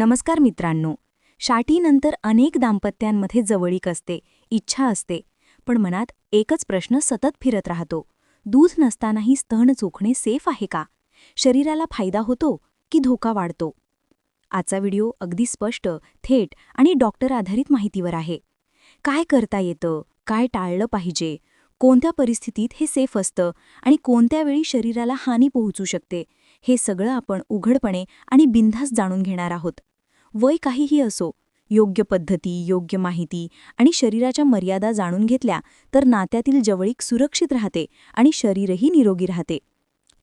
नमस्कार मित्रांनो. शाटीनंतर अनेक दाम्पत्यांमध्ये जवळीक असते इच्छा असते पण मनात एकच प्रश्न सतत फिरत राहतो. दूध नसतानाही स्तन चोखणे सेफ आहे का? शरीराला फायदा होतो की धोका वाढतो? आजचा व्हिडिओ अगदी स्पष्ट थेट आणि डॉक्टर आधारित माहितीवर आहे. काय करता येतं? काय टाळलं पाहिजे? कोणत्या परिस्थितीत हे सेफ असतं? आणि कोणत्या वेळी शरीराला हानी पोहोचू शकते? हे सगळं आपण उघडपणे आणि बिनधास्त जाणून घेणार आहोत. वय काहीही असो योग्य पद्धती योग्य माहिती आणि शरीराच्या मर्यादा जाणून घेतल्या तर नात्यातील जवळीक सुरक्षित राहते आणि शरीरही निरोगी राहते.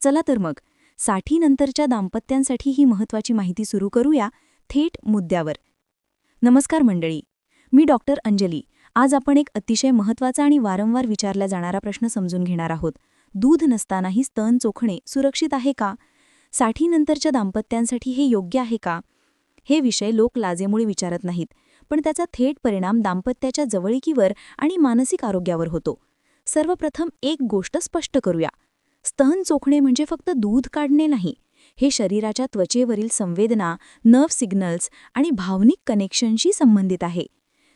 चला तर मग साठीनंतरच्या दाम्पत्यांसाठी ही महत्त्वाची माहिती सुरू करूया थेट मुद्द्यावर. नमस्कार मंडळी मी डॉक्टर अंजली. आज आपण एक अतिशय महत्त्वाचा आणि वारंवार विचारला जाणारा प्रश्न समजून घेणार आहोत. दूध नसतानाही स्तन चोखणे सुरक्षित आहे का? साठीनंतरच्या दाम्पत्यांसाठी हे योग्य आहे का? हे विषय लोक लाजेमुळे विचारत नाहीत पण त्याचा थेट परिणाम दाम्पत्याच्या जवळिकीवर आणि मानसिक आरोग्यावर होतो. सर्वप्रथम एक गोष्ट स्पष्ट करूया. स्तन चोखणे म्हणजे फक्त दूध काढणे नाही. हे शरीराच्या त्वचेवरील संवेदना नर्व सिग्नल्स आणि भावनिक कनेक्शनशी संबंधित आहे.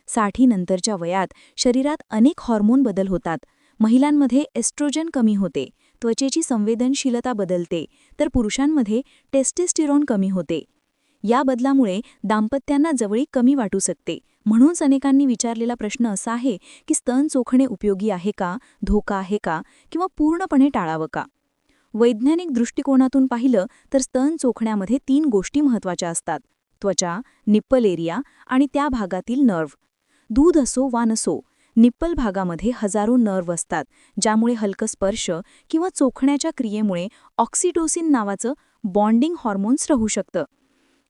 साठीनंतरच्या वयात शरीरात अनेक हॉर्मोन बदल होतात. महिलांमध्ये एस्ट्रोजन कमी होते. त्वचेची संवेदनशीलता बदलते. तर पुरुषांमध्ये टेस्टेस्टिरॉन कमी होते. या बदलामुळे दाम्पत्यांना जवळी कमी वाटू शकते. म्हणूनच अनेकांनी विचारलेला प्रश्न असा आहे की स्तन चोखणे उपयोगी आहे का धोका आहे का किंवा पूर्णपणे टाळावं का? वैज्ञानिक दृष्टिकोनातून पाहिलं तर स्तन चोखण्यामध्ये तीन गोष्टी महत्त्वाच्या असतात. त्वचा निप्पल एरिया आणि त्या भागातील नर्व दूध असो वा नसो निप्पल भागामध्ये हजारो नर्व असतात ज्यामुळे हलकं स्पर्श किंवा चोखण्याच्या क्रियेमुळे ऑक्सिटोसिन नावाचं बॉन्डिंग हॉर्मोन्स राहू शकतं.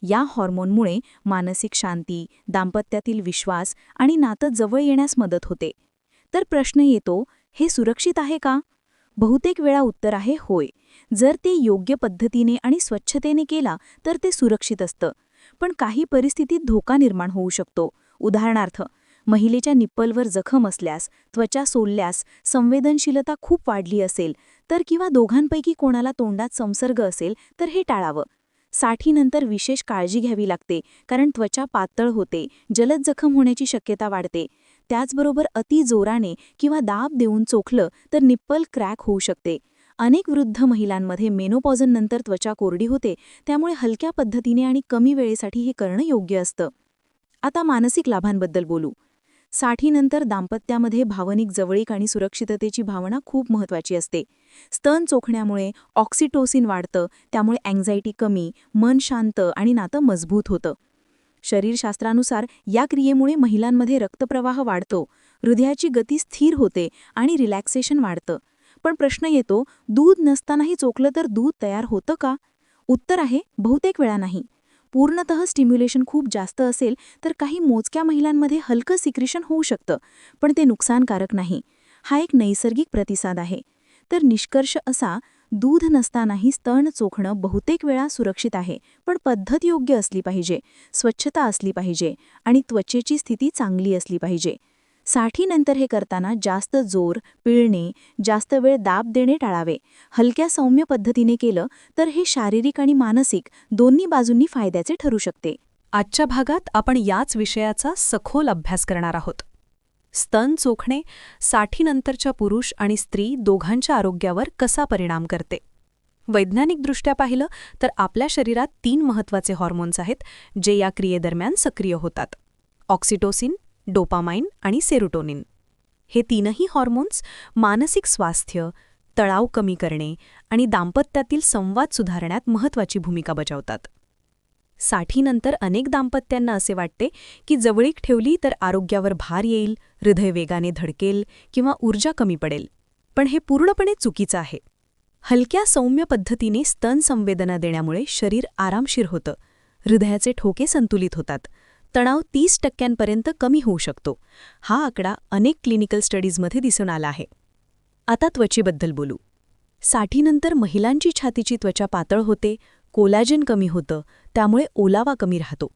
या हॉर्मोनमुळे मानसिक शांती दाम्पत्यातील विश्वास आणि नातं जवळ येण्यास मदत होते. तर प्रश्न येतो हे सुरक्षित आहे का? बहुतेक वेळा उत्तर आहे होय. जर ते योग्य पद्धतीने आणि स्वच्छतेने केला तर ते सुरक्षित असतं. पण काही परिस्थितीत धोका निर्माण होऊ शकतो. उदाहरणार्थ महिलेच्या निप्पलवर जखम असल्यास त्वचा सोलल्यास संवेदनशीलता खूप वाढली असेल तर किंवा दोघांपैकी कोणाला तोंडात संसर्ग असेल तर हे टाळावं. साठीनंतर विशेष काळजी घ्यावी लागते कारण त्वचा पातळ होते जलद जखम होण्याची शक्यता वाढते. त्याचबरोबर अति जोराने किंवा दाब देऊन चोखलं तर निप्पल क्रॅक होऊ शकते. अनेक वृद्ध महिलांमध्ये मेनोपॉझननंतर त्वचा कोरडी होते त्यामुळे हलक्या पद्धतीने आणि कमी वेळेसाठी हे करणं योग्य असतं. आता मानसिक लाभांबद्दल बोलू. साठीनंतर दाम्पत्यामध्ये भावनिक जवळीक आणि सुरक्षिततेची भावना खूप महत्त्वाची असते. स्तन चोखण्यामुळे ऑक्सिटोसिन वाढतं त्यामुळे अँझायटी कमी मन शांत आणि नातं मजबूत होतं. शरीरशास्त्रानुसार या क्रियेमुळे महिलांमध्ये रक्तप्रवाह वाढतो हृदयाची गती स्थिर होते आणि रिलॅक्सेशन वाढतं. पण प्रश्न येतो दूध नसतानाही चोखलं तर दूध तयार होतं का? उत्तर आहे बहुतेक वेळा नाही. पूर्णतः स्टिम्युलेशन खूप जास्त असेल तर काही मोजक्या महिलांमध्ये हलकं सिक्रिशन होऊ शकतं. पण ते नुकसानकारक नाही. हा एक नैसर्गिक प्रतिसाद आहे. तर निष्कर्ष असा दूध नसतानाही स्तन चोखणं बहुतेक वेळा सुरक्षित आहे पण पद्धत योग्य असली पाहिजे. स्वच्छता असली पाहिजे आणि त्वचेची स्थिती चांगली असली पाहिजे. साठीनंतर हे करताना जास्त जोर पिळणे जास्त वेळ दाब देणे टाळावे. हलक्या सौम्य पद्धतीने केलं तर हे शारीरिक आणि मानसिक दोन्ही बाजूंनी फायद्याचे ठरू शकते. आजच्या भागात आपण याच विषयाचा सखोल अभ्यास करणार आहोत. स्तन चोखणे साठीनंतरच्या पुरुष आणि स्त्री दोघांच्या आरोग्यावर कसा परिणाम करते? वैज्ञानिकदृष्ट्या पाहिलं तर आपल्या शरीरात तीन महत्त्वाचे हॉर्मोन्स आहेत जे या क्रियेदरम्यान सक्रिय होतात. ऑक्सिटोसिन डोपामाइन आणि सेरोटोनिन. हे तीनही हॉर्मोन्स मानसिक स्वास्थ्य तणाव कमी करणे आणि दाम्पत्यातील संवाद सुधारण्यात महत्त्वाची भूमिका बजावतात. साठीनंतर अनेक दाम्पत्यांना असे वाटते की जवळीक ठेवली तर आरोग्यावर भार येईल हृदय वेगाने धडकेल किंवा ऊर्जा कमी पडेल. पण हे पूर्णपणे चुकीचं आहे. हलक्या सौम्य पद्धतीने स्तन संवेदना देण्यामुळे शरीर आरामशीर होतं. हृदयाचे ठोके संतुलित होतात. तणाव तीस टक्क्यांपर्यंत कमी होऊ शकतो. हा आकडा अनेक क्लिनिकल स्टडीजमध्ये दिसून आला आहे. आता त्वचेबद्दल बोलू. साठीनंतर महिलांची छातीची त्वचा पातळ होते कोलॅजन कमी होतं त्यामुळे ओलावा कमी राहतो.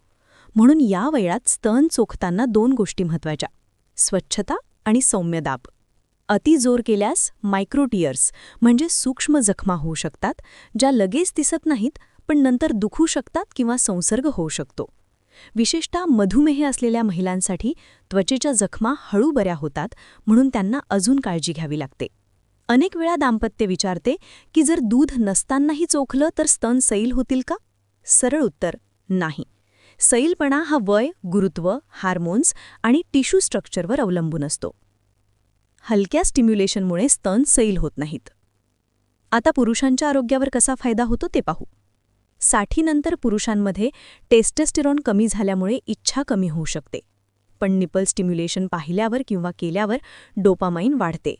म्हणून या वयात स्तन चोखताना दोन गोष्टी महत्त्वाच्या. स्वच्छता आणि सौम्य दाब. अति जोर केल्यास मायक्रोटियर्स म्हणजे सूक्ष्म जखमा होऊ शकतात ज्या लगेच दिसत नाहीत पण नंतर दुखू शकतात किंवा संसर्ग होऊ शकतो. विशेषतः मधुमेह असलेल्या महिलांसाठी त्वचेच्या जखमा हळू बऱ्या होतात म्हणून त्यांना अजून काळजी घ्यावी लागते. अनेक वेळा दाम्पत्य विचारते की जर दूध नसतानाही चोखलं तर स्तन सैल होतील का? सरळ उत्तर नाही. सैलपणा हा वय गुरुत्व हार्मोन्स आणि टिश्यू स्ट्रक्चरवर अवलंबून असतो. हलक्या स्टिम्युलेशनमुळे स्तन सैल होत नाहीत. आता पुरुषांच्या आरोग्यावर कसा फायदा होतो ते पाहू. साठीनंतर पुरुषांमध्ये टेस्टेस्टेरॉन कमी झाल्यामुळे इच्छा कमी होऊ शकते. पण निपल स्टिम्युलेशन पाहिल्यावर किंवा केल्यावर डोपामाइन वाढते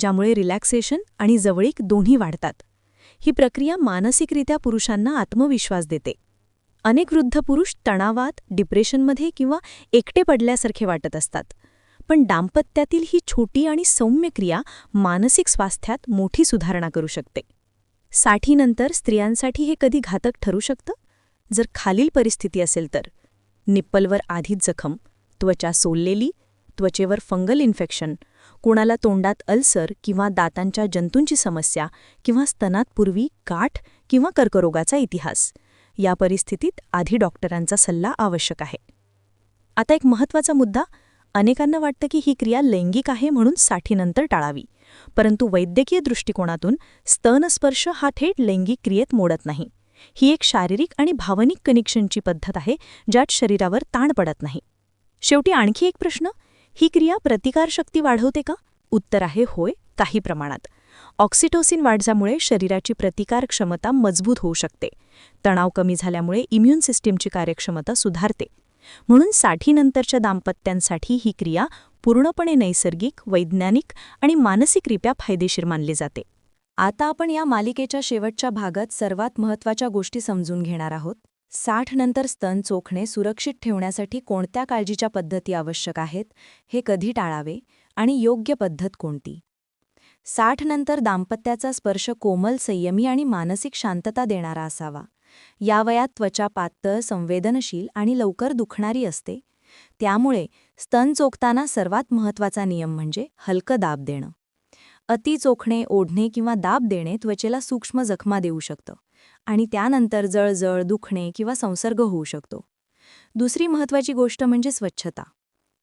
ज्यामुळे रिलॅक्सेशन आणि जवळीक दोन्ही वाढतात. ही प्रक्रिया मानसिकरित्या पुरुषांना आत्मविश्वास देते. अनेक वृद्ध पुरुष तणावात डिप्रेशनमध्ये किंवा एकटे पडल्यासारखे वाटत असतात. पण दाम्पत्यातील ही छोटी आणि सौम्य क्रिया मानसिक स्वास्थ्यात मोठी सुधारणा करू शकते. साठीनंतर स्त्रियांसाठी हे कधी घातक ठरू शकतं? जर खालील परिस्थिती असेल तर. निप्पलवर आधीच जखम त्वचा सोललेली त्वचेवर फंगल इन्फेक्शन कोणाला तोंडात अल्सर किंवा दातांच्या जंतूंची समस्या किंवा स्तनातपूर्वी गाठ किंवा कर्करोगाचा इतिहास. या परिस्थितीत आधी डॉक्टरांचा सल्ला आवश्यक आहे. आता एक महत्त्वाचा मुद्दा. अनेकांना वाटतं की ही क्रिया लैंगिक आहे म्हणून साठीनंतर टाळावी. परंतु वैद्यकीय दृष्टिकोनातून स्तनस्पर्श हा थेट लैंगिक क्रियेत मोडत नाही. ही एक शारीरिक आणि भावनिक कनेक्शनची पद्धत आहे ज्यात शरीरावर ताण पडत नाही. शेवटी आणखी एक प्रश्न ही क्रिया प्रतिकारशक्ती वाढवते का? उत्तर आहे होय काही प्रमाणात. ऑक्सिटोसिन वाढजामुळे शरीराची प्रतिकार क्षमता मजबूत होऊ शकते. तणाव कमी झाल्यामुळे इम्युन सिस्टीमची कार्यक्षमता सुधारते. म्हणून साठीनंतरच्या दाम्पत्यांसाठी ही क्रिया पूर्णपणे नैसर्गिक वैज्ञानिक आणि मानसिकरित्या फायदेशीर मानले जाते. आता आपण या मालिकेच्या शेवटच्या भागात सर्वात महत्त्वाच्या गोष्टी समजून घेणार आहोत. साठ नंतर स्तन चोखणे सुरक्षित ठेवण्यासाठी कोणत्या काळजीच्या पद्धती आवश्यक आहेत हे कधी टाळावे आणि योग्य पद्धत कोणती? साठ नंतर दाम्पत्याचा स्पर्श कोमल संयमी आणि मानसिक शांतता देणारा असावा. या वयात त्वचा पातळ संवेदनशील आणि लवकर दुखणारी असते त्यामुळे स्तन चोखताना सर्वात महत्त्वाचा नियम म्हणजे हलकं दाब देणं. अति चोखणे ओढणे किंवा दाब देणे त्वचेला सूक्ष्म जखमा देऊ शकतं आणि त्यानंतर जळजळ दुखणे किंवा संसर्ग होऊ शकतो. दुसरी महत्त्वाची गोष्ट म्हणजे स्वच्छता.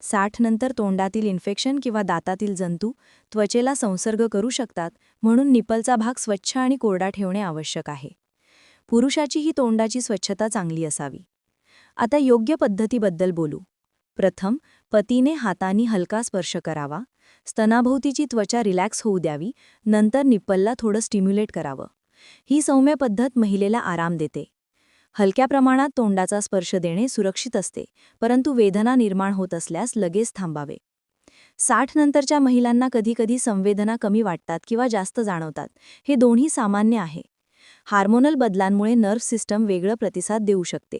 साठ नंतर तोंडातील इन्फेक्शन किंवा दातातील जंतू त्वचेला संसर्ग करू शकतात म्हणून निपलचा भाग स्वच्छ आणि कोरडा ठेवणे आवश्यक आहे. पुरुषाची ही तोंडाची स्वच्छता चांगली असावी. आता योग्य पद्धतीबद्दल बोलू. प्रथम पतीने हातानी हलका स्पर्श करावा स्तनाभोवतीची त्वचा रिलॅक्स होऊ द्यावी नंतर निप्पलला थोडं स्टिम्युलेट करावं. ही सौम्य पद्धत महिलेला आराम देते. हलक्या प्रमाणात तोंडाचा स्पर्श देणे सुरक्षित असते परंतु वेदना निर्माण होत असल्यास लगेच थांबावे. साठ नंतरच्या महिलांना कधीकधी संवेदना कमी वाटतात किंवा जास्त जाणवतात हे दोन्ही सामान्य आहे. हार्मोनल बदलांमुळे नर्व्ह सिस्टम वेगळं प्रतिसाद देऊ शकते.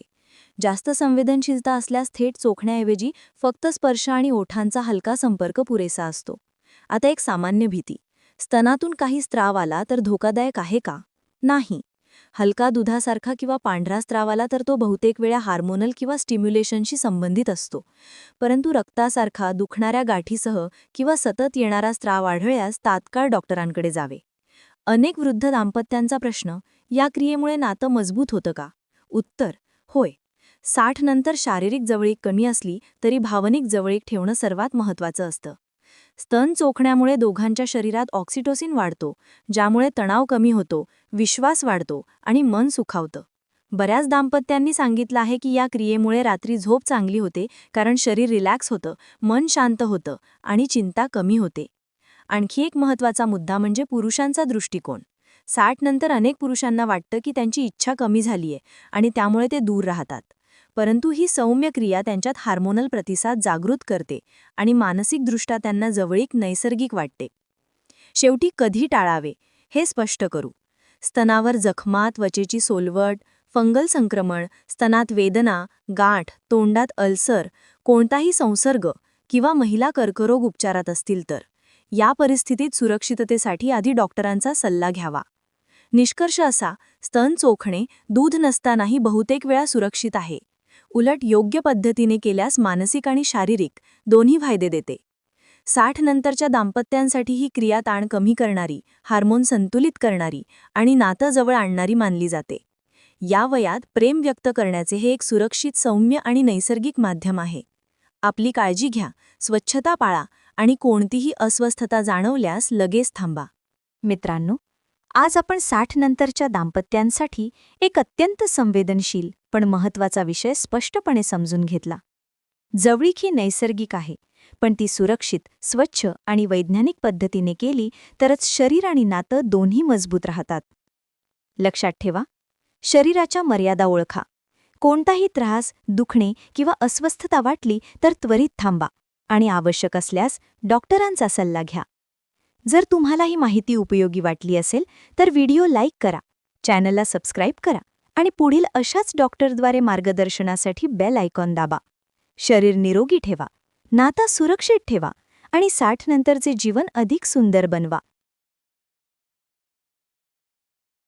जास्त संवेदनशीलता असल्यास थेट चोखण्याऐवजी फक्त स्पर्श आणि ओठांचा हलका संपर्क पुरेसा असतो. आता एक सामान्य भीती. स्तनातून काही स्त्राव आला तर धोकादायक आहे का? नाही. हलका दुधासारखा किंवा पांढरा स्त्राव आला तर तो बहुतेक वेळा हार्मोनल किंवा स्टिम्युलेशनशी संबंधित असतो. परंतु रक्तासारखा दुखणाऱ्या गाठीसह किंवा सतत येणारा स्त्राव आढळल्यास तात्काळ डॉक्टरांकडे जावे. अनेक वृद्ध दाम्पत्यांचा प्रश्न या क्रियेमुळे नातं मजबूत होतं का? उत्तर होय. साठ नंतर शारीरिक जवळीक कमी असली तरी भावनिक जवळीक ठेवणं सर्वात महत्त्वाचं असतं. स्तन चोखण्यामुळे दोघांच्या शरीरात ऑक्सिटोसिन वाढतो ज्यामुळे तणाव कमी होतो विश्वास वाढतो आणि मन सुखावतं. बऱ्याच दाम्पत्यांनी सांगितलं आहे की या क्रियेमुळे रात्री झोप चांगली होते कारण शरीर रिलॅक्स होतं मन शांत होतं आणि चिंता कमी होते. आणखी एक महत्त्वाचा मुद्दा म्हणजे पुरुषांचा दृष्टिकोन. साठ नंतर अनेक पुरुषांना वाटतं की त्यांची इच्छा कमी झालीये आणि त्यामुळे ते दूर राहतात. परंतु ही सौम्य क्रिया त्यांच्यात हार्मोनल प्रतिसाद जागृत करते आणि मानसिकदृष्ट्या त्यांना जवळीक नैसर्गिक वाटते. शेवटी कधी टाळावे हे स्पष्ट करू. स्तनावर जखमा त्वचेची सोलवट फंगल संक्रमण स्तनात वेदना गाठ तोंडात अल्सर कोणताही संसर्ग किंवा महिला कर्करोग उपचारात असतील तर. या परिस्थितीत सुरक्षिततेसाठी आधी डॉक्टरांचा सल्ला घ्यावा. निष्कर्ष असा स्तन चोखणे दूध नसतानाही बहुतेक वेळा सुरक्षित आहे. उलट योग्य पद्धतीने केल्यास मानसिक आणि शारीरिक दोन्ही फायदे देते. साठ नंतरच्या दाम्पत्यांसाठी ही क्रिया ताण कमी करणारी हार्मोन संतुलित करणारी आणि नातं जवळ आणणारी मानली जाते. या वयात प्रेम व्यक्त करण्याचे हे एक सुरक्षित सौम्य आणि नैसर्गिक माध्यम आहे. आपली काळजी घ्या स्वच्छता पाळा आणि कोणतीही अस्वस्थता जाणवल्यास लगेच थांबा. मित्रांनो आज आपण साठ नंतरच्या दाम्पत्यांसाठी एक अत्यंत संवेदनशील पण महत्त्वाचा विषय स्पष्टपणे समजून घेतला. जवळीक ही नैसर्गिक आहे पण ती सुरक्षित स्वच्छ आणि वैज्ञानिक पद्धतीने केली तरच शरीर आणि नातं दोन्ही मजबूत राहतात. लक्षात ठेवा शरीराच्या मर्यादा ओळखा. कोणताही त्रास दुखणे किंवा अस्वस्थता वाटली तर त्वरित थांबा आणि आवश्यक असल्यास डॉक्टरांचा सल्ला घ्या. जर तुम्हाला ही माहिती उपयोगी वाटली असेल तर व्हिडिओ लाईक करा चॅनलला सबस्क्राईब करा. आणि पुढील अशाच डॉक्टरद्वारे मार्गदर्शनासाठी बेल आयकॉन दाबा. शरीर निरोगी ठेवा. नाता सुरक्षित ठेवा आणि साठ नंतरचे जीवन अधिक सुंदर बनवा.